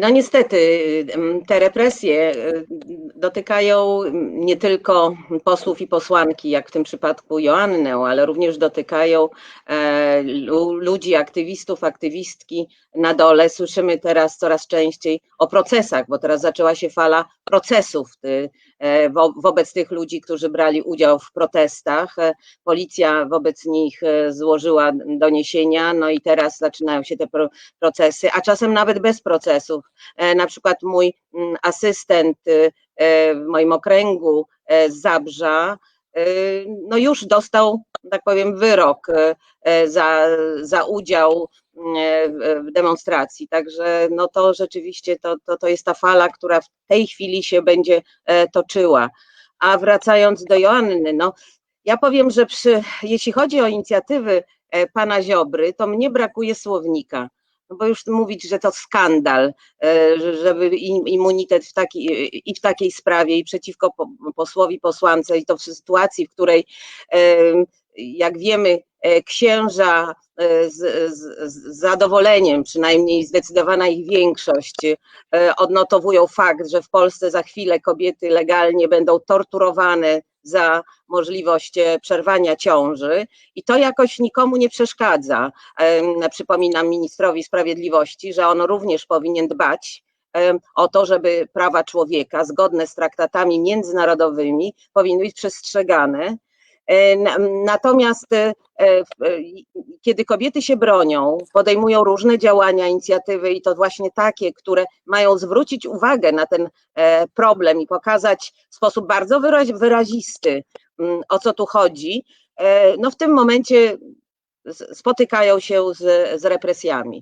No niestety te represje y, dotykają nie tylko posłów i posłanki, jak w tym przypadku Joannę, ale również dotykają e, lu- ludzi, aktywistów, aktywistki na dole. Słyszymy teraz coraz częściej o procesach, bo teraz zaczęła się fala procesów e, wo- wobec tych ludzi, którzy brali udział w protestach. E, Policja wobec nich e, złożyła doniesienia, no i teraz zaczynają się te pro- procesy, a czasem nawet bez procesów. E, Na przykład mój mm, asystent y, e, w moim okręgu e, z Zabrza, y, no już dostał, tak powiem, wyrok e, za, za udział mm, w- demonstracji. Także no to rzeczywiście to, to, to jest ta fala, która w tej chwili się będzie toczyła. A wracając do Joanny, no ja powiem, że przy, jeśli chodzi o inicjatywy pana Ziobry, to mnie brakuje słownika. No bo już mówić, że to skandal, e, że- żeby im- immunitet w taki, i w takiej sprawie i przeciwko po- posłowi, posłance i to w sytuacji, w której em, jak wiemy, e, księża e, z, z, z zadowoleniem, przynajmniej zdecydowana ich większość, e, odnotowują fakt, że w Polsce za chwilę kobiety legalnie będą torturowane za możliwość przerwania ciąży i to jakoś nikomu nie przeszkadza. Przypominam ministrowi sprawiedliwości, że on również powinien dbać o to, żeby prawa człowieka zgodne z traktatami międzynarodowymi powinny być przestrzegane. E, na- Natomiast e, e, kiedy kobiety się bronią, podejmują różne działania, inicjatywy i to właśnie takie, które mają zwrócić uwagę na ten problem i pokazać w sposób bardzo wyraz- wyrazisty, mm, o co tu chodzi, no w tym momencie spotykają się z, z represjami.